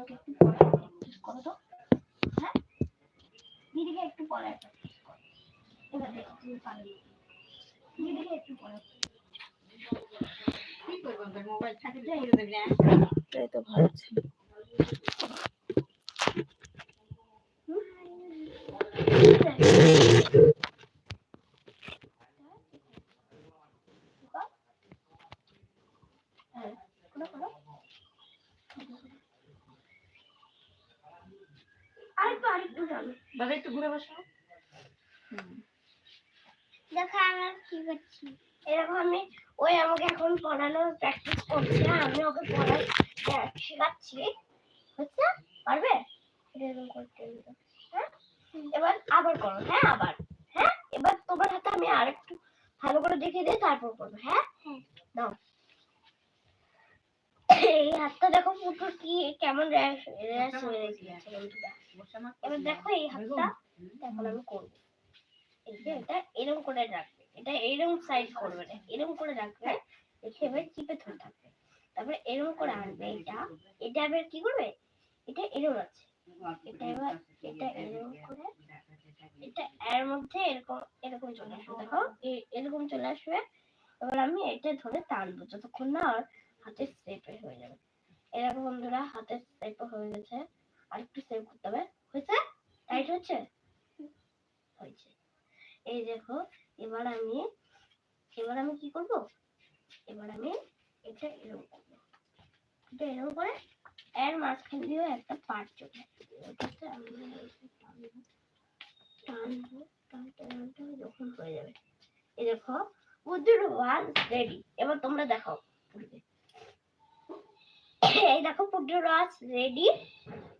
আমাকে একটু পড়ায় প্র্যাকটিস করো তো। হ্যাঁ? দিদিকে একটু পড়ায় প্র্যাকটিস করো। এবার দেখো তুমি পারবে দিদিকে একটু পড়ায় কি করব মোবাইল থাকে তো ভালো বাবা একটু ঘুরে বসো। দেখো আমরা কি করছি। এরকম আমি ওই আমাকে এখন পড়ানোর প্র্যাকটিস করছে আমি ওকে পড়াই হ্যাঁ, শেখাচ্ছি। হচ্ছে পারবে? এরকম করতে হ্যাঁ? এবার আবার করো হ্যাঁ আবার। হ্যাঁ? এবার তোমার হাতে আমি আরেকটু ভালো করে দেখিয়ে দিই তারপর করব হ্যাঁ? দাও এটা এবার তারপরে করে আনবে, এটা এটা কি করবে? এটা এরকম আছে। এটা এবার, এটা এর মধ্যে এরকম এরকম চলে আসবে, দেখো এরকম চলে আসবে। এবার আমি এটা ধরে টানবো, যতক্ষণ না হাতের সেপে হয়ে যাবে। এরকম বন্ধুরা, হাতের সেপে হয়ে গেছে। আর একটু সেভ করতে হবে। হয়েছে? টাইট হচ্ছে হয়েছে। এই দেখো, এবার আমি এবার আমি কি করব? এবার আমি এটা এরকম করব। এটা এরকম করে এর মাঝখান দিয়েও একটা পার্ট চলে আমি যখন হয়ে যাবে। এই দেখো বুদ্ধুর ওয়ান রেডি এবার তোমরা দেখো পুরীতে। এই দেখো পুটুর রস রেডি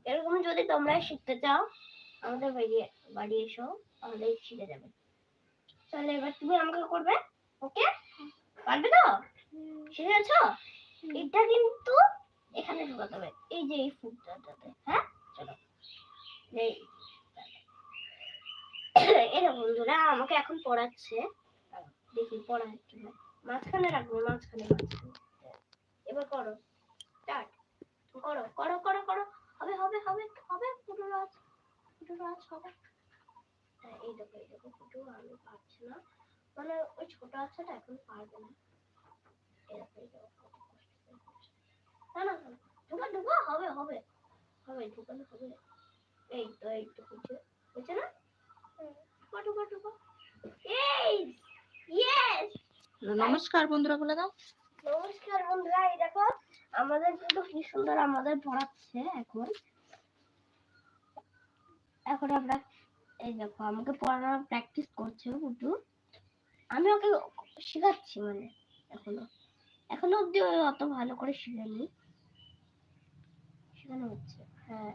এরকম যদি তোমরা শিখতে চাও আমাদের বাড়ি বাড়ি এসো আমাদের শিখে যাবে। তাহলে এবার তুমি আমাকে করবে ওকে পারবে তো? শিখে গেছো? এটা কিন্তু এখানে ঢুকাতে হবে। এই যে এই ফুটটাতে হ্যাঁ? চলো। এই এরা বন্ধুরা আমাকে এখন পড়াচ্ছে। দেখি পড়ায় কি মাঝখানে রাখব মাঝখানে মাঝখানে। এবার করো। করো করো করো করো। হবে হবে হবে হবে পুরো রাজ পুরো রাজ হবে। হ্যাঁ, এই দেখো এই দেখো ফুটু আমি পারছি না। মানে ওই ছোট আছে এখন পারবে না। না না ঢুকা ঢুকা হবে হবে হবে ঢুকানো হবে। এই তো এই তো হচ্ছে হচ্ছে না? ঢুকা ঢুকা ঢুকা। এই ইয়েস নমস্কার বন্ধুরা বলে দাও। নমস্কার বন্ধুরা এই দেখো। আমাদের কিন্তু কি সুন্দর আমাদের পড়াচ্ছে এখন। এখন আমরা এই দেখো আমাকে পড়ানোর প্র্যাকটিস করছে বুটু আমি ওকে শেখাচ্ছি মানে এখনও। এখনও অব্দি অত ভালো করে শিখেনি। শেখানো হচ্ছে হ্যাঁ।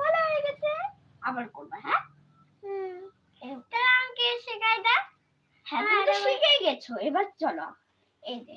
ভালো হয়ে গেছে। আবার করবে হ্যাঁ? হুম। আমাকে শেখাই দাও হ্যাঁ তুমি তো শিখে গেছো। এবার চলো এই যে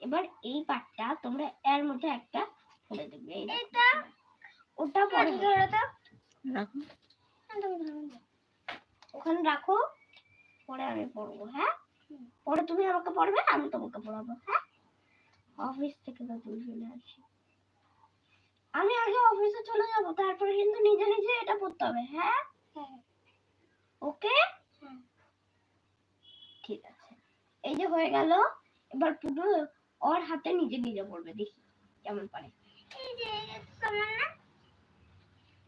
এবার এই পাটটা তোমরা এর মধ্যে একটা ফেলে দেবে। এটা? ওটা পরে ধরো তো রাখো। ওখানে রাখো। পরে আমি পড়ব হ্যাঁ? পরে তুমি আমাকে পড়বে আমি তোমাকে পড়াবো হ্যাঁ? অফিস থেকে তো তুমি চলে আসি আমি আগে অফিসে চলে যাব তারপরে কিন্তু নিজে নিজে এটা পড়তে হবে হ্যাঁ? ওকে? ঠিক আছে। এই যে হয়ে গেল। এবার পুরো ওর হাতে নিজে নিজে পড়বে, দেখি কেমন পারে।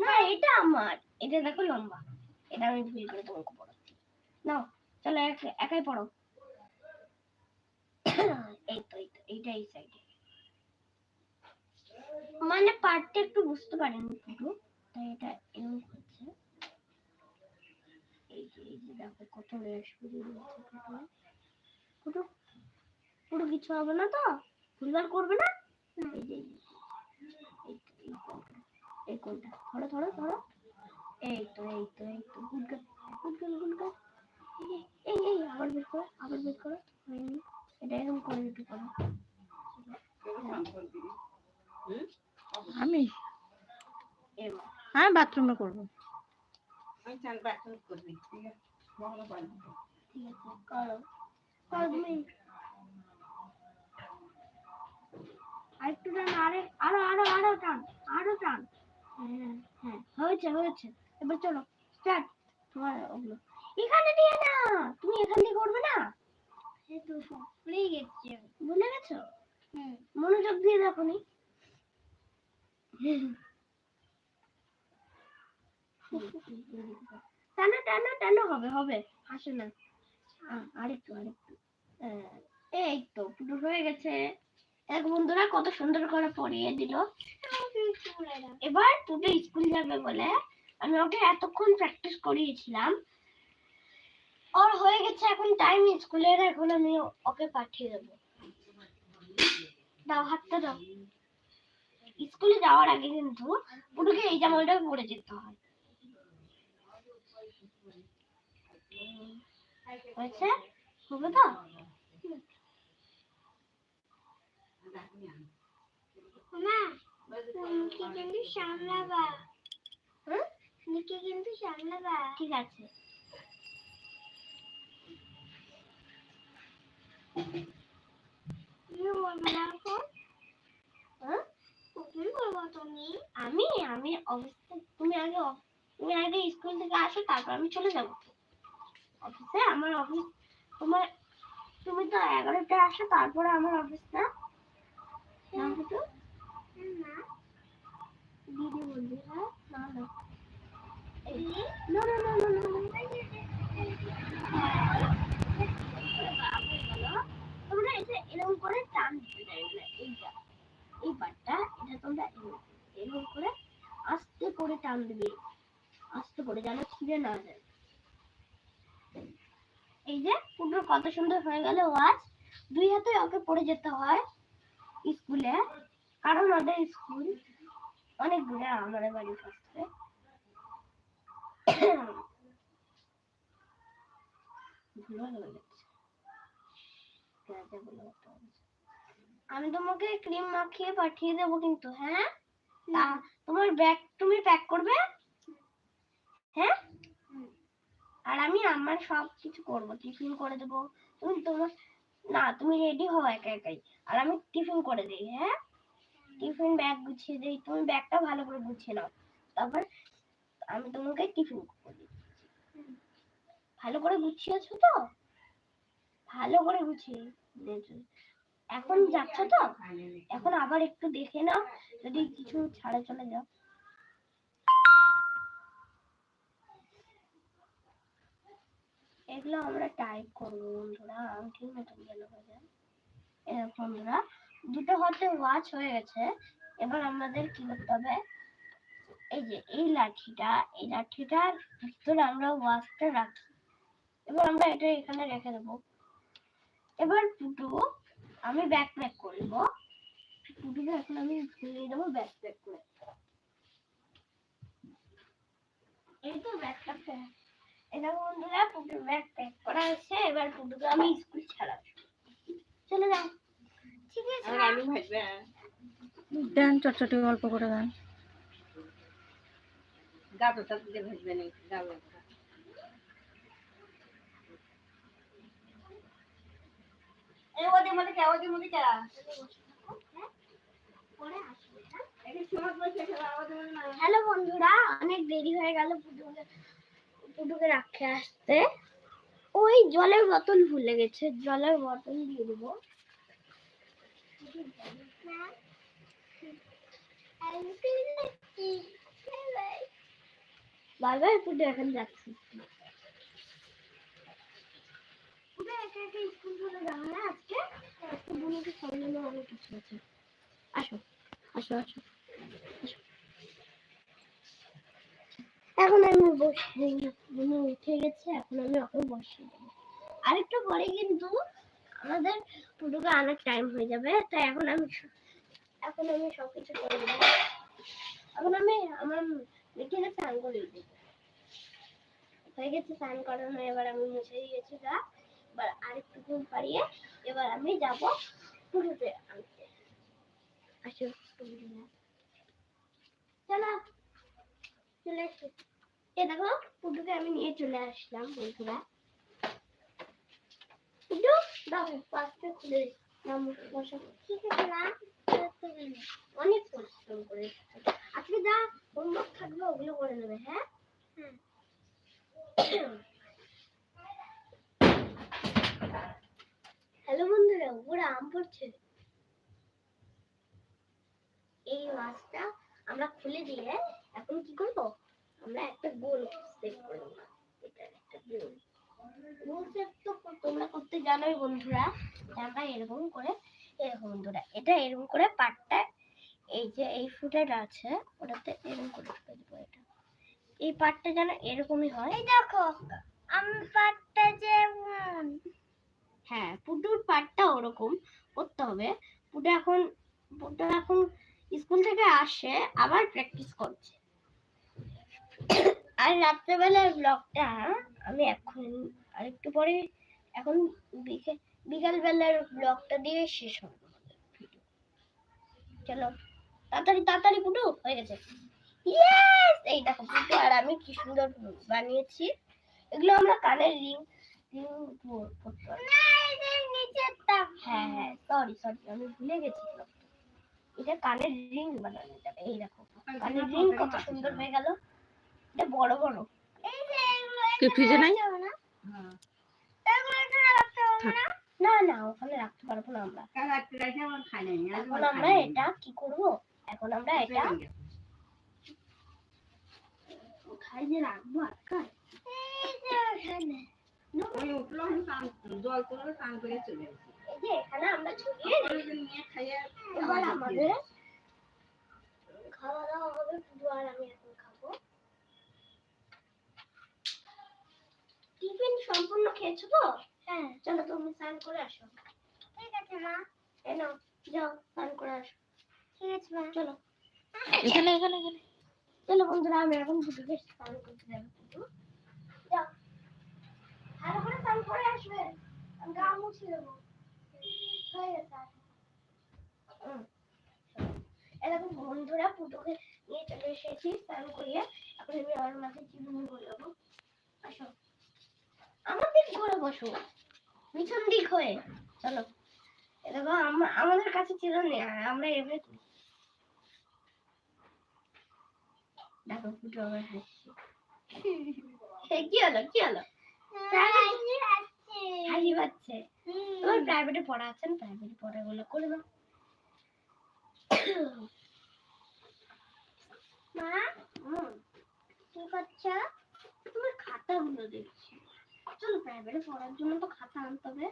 না, এটা আমার। এটা দেখো লম্বা। এটা আমি ভুল করে তোমাকে পড়াচ্ছি। নাও, চলো এক- একাই পড়ো। মানে পার্টটা একটু বুঝতে পারিনি পুরো, তাই এটা এরকম হচ্ছে। এই যে এই যে দেখো, কত রেশ পুরো কিছু হবে না তো? ভুলভাল করবে না? এই যে এই তো, এই তো। এই কোনটা? ধরো ধরো ধরো। এই তো এই তো এই তো good girl good girl good girl এই এই আবার বের করো আবার বের করো। হয়নি এটা এরকম করে দিতে পারো আমি? আমি বাথরুমে করব বাথরুম করবি। ঠিক আছে বহলো পারবি ঠিক আছে করো। করো তুমি আরেকটু টান আরে আরও আরও আরও টান আরও টান। হ্যাঁ হ্যাঁ হয়েছে হয়েছে। এবার চলো স্টার্ট তোমার ওগুলো। এখানে দিয়ে না তুমি এখান দিয়ে করবে না? তো গেছি ভুলে গেছো? মনোযোগ দিয়ে দেখো নি। টানো টানো টানো হবে হবে আসে না। আরেকটু আরেকটু। এই তো পুরো হয়ে গেছে। এক বন্ধুরা কত সুন্দর করে পড়িয়ে দিল। এবার পুটু স্কুল যাবে বলে আমি ওকে এতক্ষণ প্র্যাকটিস করিয়েছিলাম। ওর হয়ে গেছে এখন টাইম স্কুলের এখন আমি ওকে পাঠিয়ে দেবো। দাও হাতটা দাও। স্কুলে যাওয়ার আগে কিন্তু পুটুকে এই জামাটা পরে যেতে হয়। হয়েছে? হবে তো? মা নিকি কিন্তু সামলাবা। হুম নিকি কিন্তু সামলাবা। ঠিক আছে। হ্যাঁ? আমি আমি অবশ্যই তুমি আগে তুমি আগে স্কুল থেকে আসো তারপর আমি চলে যাব। অফিসে আমার অফিস তোমার তুমি তো এগারোটায় আসো তারপরে আমার অফিস না? দিদি বলবি হ্যাঁ? না না। এই, না না না না না, না। তোমরা এটা এরকম করে টান দিতে চাইবে এইটা এই পাটটা এটা তোমরা এরকম- এরকম করে আস্তে করে টান দিবে। আস্তে করে যেন ছিঁড়ে না যায়। এই যে পুরো কত সুন্দর হয়ে গেল ওয়াজ দুই হাতে ওকে পড়ে যেতে হয়। স্কুলে কারণ ওদের স্কুল অনেক দূরে আমাদের হতে হবে। আমি তোমাকে ক্রিম মাখিয়ে পাঠিয়ে দেবো কিন্তু হ্যাঁ? তোমার ব্যাগ তুমি প্যাক করবে? হ্যাঁ? আর আমি আমার সব কিছু করব টিফিন করে দেবো। তুমি তোমার না, তুমি রেডি হও একা একাই। আর আমি টিফিন করে দিই হ্যাঁ? টিফিন ব্যাগ গুছিয়ে দিই, তুমি ব্যাগটা ভালো করে গুছিয়ে নাও। তারপর আমি তোমাকে টিফিন করে ভালো করে গুছিয়েছো তো? ভালো করে গুছিয়ে। এখন যাচ্ছ তো? এখন আবার একটু দেখে নাও, যদি কিছু ছাড়ে চলে যাও। এগুলো আমরা টাইপ করব বন্ধুরা। আংটির মতন যেন হয়ে যায় বন্ধুরা দুটো হাতে ওয়াচ হয়ে গেছে। এবার আমাদের কি করতে হবে? এই যে, এই লাঠিটা, এই লাঠিটার ভিতরে আমরা ওয়াচটা রাখি। এবার আমরা এটা এখানে রেখে দেবো। এবার পুটু, আমি ব্যাক প্যাক করব। পুটুকে এখন আমি ধুয়ে দেবো ব্যাক প্যাক করে। এই তো ব্যাগটা প্যাক এটা বন্ধুরা পুটুর ব্যাগ প্যাক করা আছে এবার পুটুকে আমি স্কুল ছাড়াবো। চলে যাও। ঠিক আছে আলু ভাজবে দেন চটচটি অল্প করে দেন। দিয়ে ভাজবে না গাবটা এই ওদের মধ্যে কে ওদের মধ্যে কে? পরে আসবে হ্যাঁ? এই সময় বসে খেলা ওদের মধ্যে না। হ্যালো বন্ধুরা অনেক দেরি হয়ে গেল পুটুকে রাখতে আসতে। ওই জলের বোতল ভুলে গেছে, জলের বোতল দিয়ে দেবো। বাই পুটু এখন যাচ্ছি। আছে। আসো আসো আসো। এখন আমি বসে বুনু উঠে গেছে, এখন আমি ওকে বসিয়ে দেবো। আরেকটু পরে কিন্তু আমাদের পুটুকে আনার টাইম হয়ে যাবে, তাই এখন আমি এখন আমি সবকিছু করে দেবো। এখন আমি আমার মেয়েকে স্নান করে দিই হয়ে গেছে স্নান করানো, এবার আমি মুছে দিয়েছি গা। এবার আরেকটু ঘুম পাড়িয়ে এবার আমি যাব পুরোতে আনতে। আসো চলো, চলে আসি এ দেখো পুটুকে আমি নিয়ে চলে আসলাম বন্ধুরা। পুটু দাও পাঁচটা খুলে দিই। নাও, বসো। ঠিক আছে না অনেক পরিশ্রম করে আজকে যা হোমওয়ার্ক থাকবে ওগুলো করে নেবে হ্যাঁ? হ্যালো বন্ধুরা ওরা আম পড়ছে। এই মাছটা আমরা খুলে দিয়ে এখন কি করব? আমরা একটা গোল সেট করে নেব। এটা একটা গোল গোল সেট তো তোমরা করতে জানোই বন্ধুরা আমরা এরকম করে এরকম বন্ধুরা এটা এরকম করে পাটটা এই যে এই ফুটাটা আছে ওটাতে এরকম করে ঢুকে দেবো এটা। এই পাটটা যেন এরকমই হয়। এই দেখো আমার পাটটা যেমন। হ্যাঁ পুটুর পাটটা ওরকম করতে হবে। পুটু এখন পুটু এখন স্কুল থেকে আসে আবার প্র্যাকটিস করছে। আর রাত্রেবেলার ব্লগটা আমি এখন আরেকটু পরে, এখন বিকেল বিকাল বেলার ব্লগটা দিয়ে শেষ হবে চলো, তাড়াতাড়ি তাড়াতাড়ি পুটু, হয়ে গেছে। ইয়েস এই দেখো পুটু আর আমি কি সুন্দর বানিয়েছি। এগুলো আমরা কানের রিং রিং করতে হ্যাঁ হ্যাঁ সরি সরি আমি ভুলে গেছি এটা কানের রিং বানানো যাবে। এই দেখো, কানের রিং কত সুন্দর হয়ে গেল। এটা বড় বড়। এই যে এগুলো কি ফ্রিজে নাই? হ্যাঁ। এগুলো এখানে রাখতে হবে না? না না ওখানে রাখতে পারব না আমরা। কাল রাত্রে রাতে আমার খাই নাই আজ এখন আমরা এটা কি করব? এখন আমরা এটা কোথায় যে রাখব আজকাল? এই যে এখানে ওই উঠলাম স্নান জল করে স্নান করে চলে গেছি এখানে আমরা ছড়িয়ে নিয়ে খাইয়ে এবার আমাদের খাওয়া দাওয়া হবে আর আমি এখন খাব টিফিন সম্পূর্ণ খেয়েছো তো? হ্যাঁ। চলো তুমি স্নান করে আসো। ঠিক আছে মা। এই নাও যাও স্নান করে আসো। ঠিক আছে মা। চলো। এখানে এখানে এখানে। চলো বন্ধুরা আমি এখন দুটোকে স্নান করতে যাব যাও। ভালো করে স্নান করে আসবে। আমি গা মুছে দেবো। হয়ে গেছে এরকম বন্ধুরা পুটোকে নিয়ে চলে এসেছি স্নান করিয়ে। এখন আমি আমার মাথায় চিরুনি বলব আসো। আমার দিক ঘুরে বসো। পিছন দিক হয়ে। চলো। দেখো আমাদের কাছে চিরুনি আর আমরা এভাবে করি। দেখো ফুটো আবার হাসছে। কি হলো কি হলো? হাসি পাচ্ছে। তোমার প্রাইভেটে পড়া আছে না? প্রাইভেটে পড়াগুলো করে দাও। মা? কি করছ? তোমার খাতাগুলো দেখছি। চলো প্রাইভেটে পড়ার জন্য তো খাতা আনতে হবে।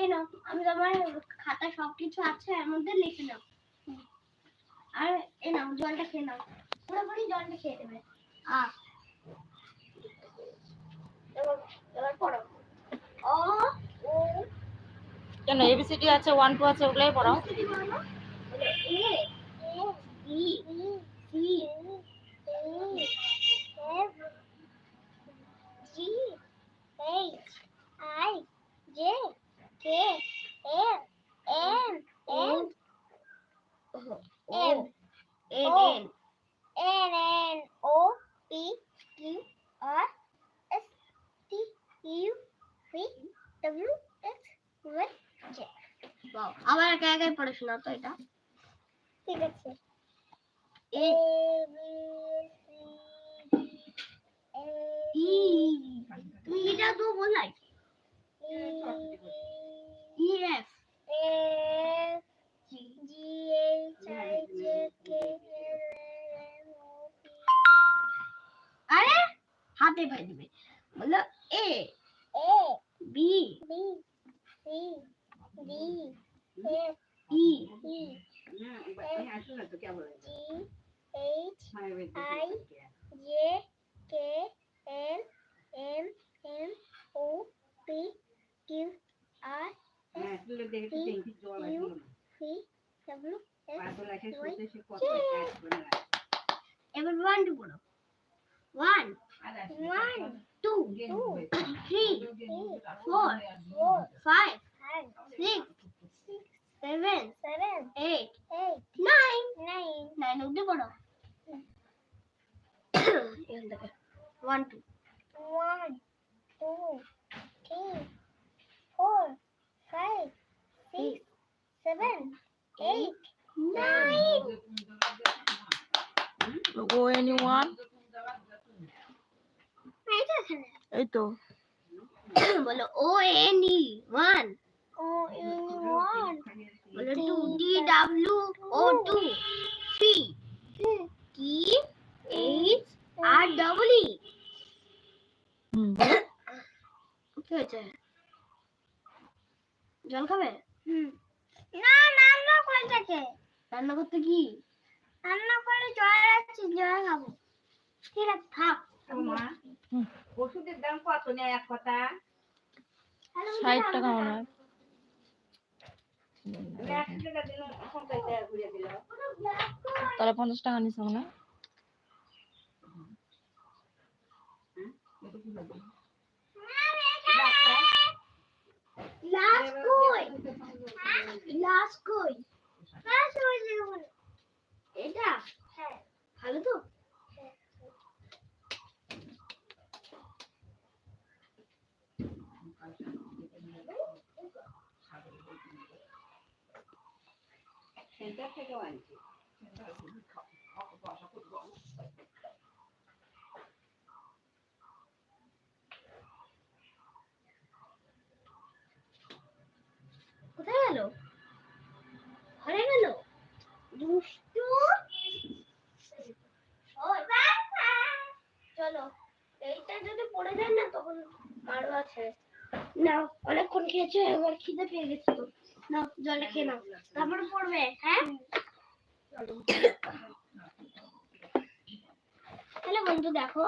এই নাও আমি তোমার খাতা সবকিছু আছে এর মধ্যে লিখে নাও। আর এই নাও জলটা খেয়ে নাও। পুরোপুরি জলটা খেয়ে দেবে আ। এবার এবার পড়ো অ ও কেন এবিসিডি আছে ওয়ান টু আছে ওগুলাই পড়াও। A B C J K L M N M N N N O P Q R S T U V W X Y J আবার একা একাই পড়ে শোনা তো এটা। ঠিক আছে। এ ই তুই এটা তো বলাই এবার ওয়ান টু পড়ো ওয়ান আর আসে না। ওয়ান টু জ্ঞান হয়েছে। Three four five six seven seven eight eight nine nine nine অব্দি পড়ো one two one two three four five six seven eight anyone এইটা এখানে এই তো বলো O N one O N one বলো two D W O two three T H R double E হুম কি হয়েছে জল খাবে? না রান্না করে থাকে? রান্না করতে কি? রান্না করে জল আছে জল খাব। ঠিক আছে থাক। মা, ওষুধের দাম কত নেয় এক কথা? ষাট টাকা মনে হয়। তাহলে পঞ্চাশ টাকা নিছে মনে হয়। লাস্ট কই? লাস্ট কই? এটা? হ্যাঁ। ভালো তো? সেন্টার থেকেও আনছি কোথায় গেল ঘরে গেল দুষ্টু ওই বাবা। চলো এইটা যদি পড়ে যায় না তখন আরও আছে না অনেকক্ষণ খেয়েছো? এবার খিদে পেয়ে গেছে তো। না জলে খেয়ে নাও। তারপরে পড়বে হ্যাঁ? তাহলে বন্ধু দেখো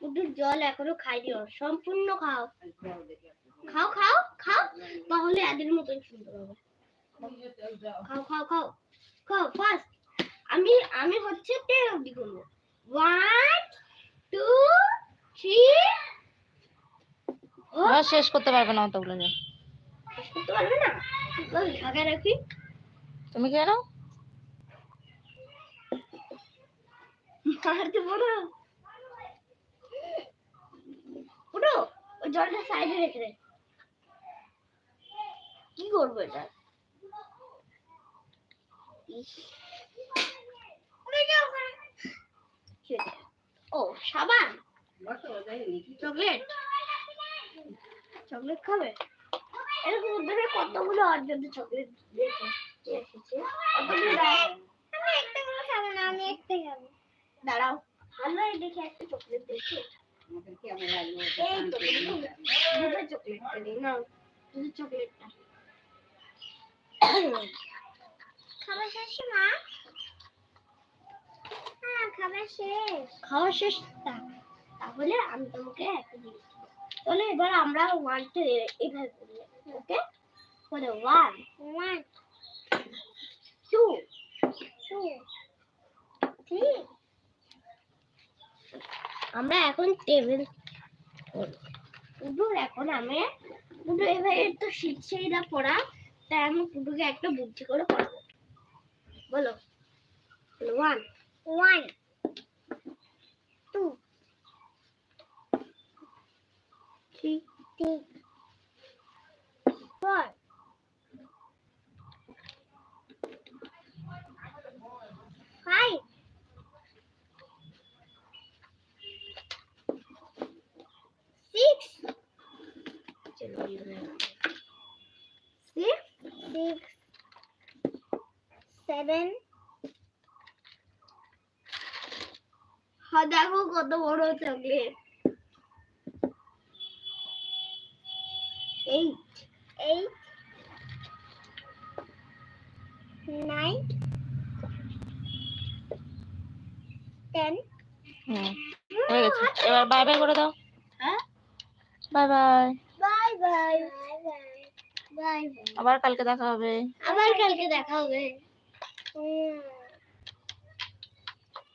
একটু জল এখনও খাইনি ওর। সম্পূর্ণ খাও। খাও খাও খাও, তাহলে এদের মতন সুন্দর হবে। খাও খাও খাও খাও ফার্স্ট আমি আমি হচ্ছে টেন অব্দি করব ওয়ান টু থ্রি শেষ করতে পারবে না অতগুলো যে করতে পারবে না ঢাকা রাখি। তুমি বলো। উঠো ওই জলটা সাইডে রেখে দে। কি করব এটা? ও সাবান। চকলেট? চকলেট খাবে? এরকম উদ্ধারে কতগুলো অর্জন চকলেট এসেছে? আমি একটা করে খাব না আমি একটা খাব। দাঁড়াও। ভালো দেখে একটা চকলেট দিয়েছি এই তো দুটো চকলেট দিই নাও দুটো চকলেটটা খাবার শেষ মা? হ্যাঁ খাবার শেষ। খাওয়া শেষ? তা তাহলে আমি তোমাকে একটা জিনিস চলো এবার আমরা ওয়ান টু এভাবে করি ওকে করে one one two two three আমরা এখন টেবিল পুটুর এখন আমি পুটু এভাবে তো শিখছেই না পড়া তাই আমি পুটুকে একটা বুদ্ধি করে পড়াবো। বলো। One one two three three four five six six six seven হ্যাঁ দেখো কত বড় chocolate eight eight nine ten হুম হয়ে গেছে এবার বাই বাই করে দাও হ্যাঁ bye bye bye bye bye bye আবার কালকে দেখা হবে। আবার কালকে দেখা হবে।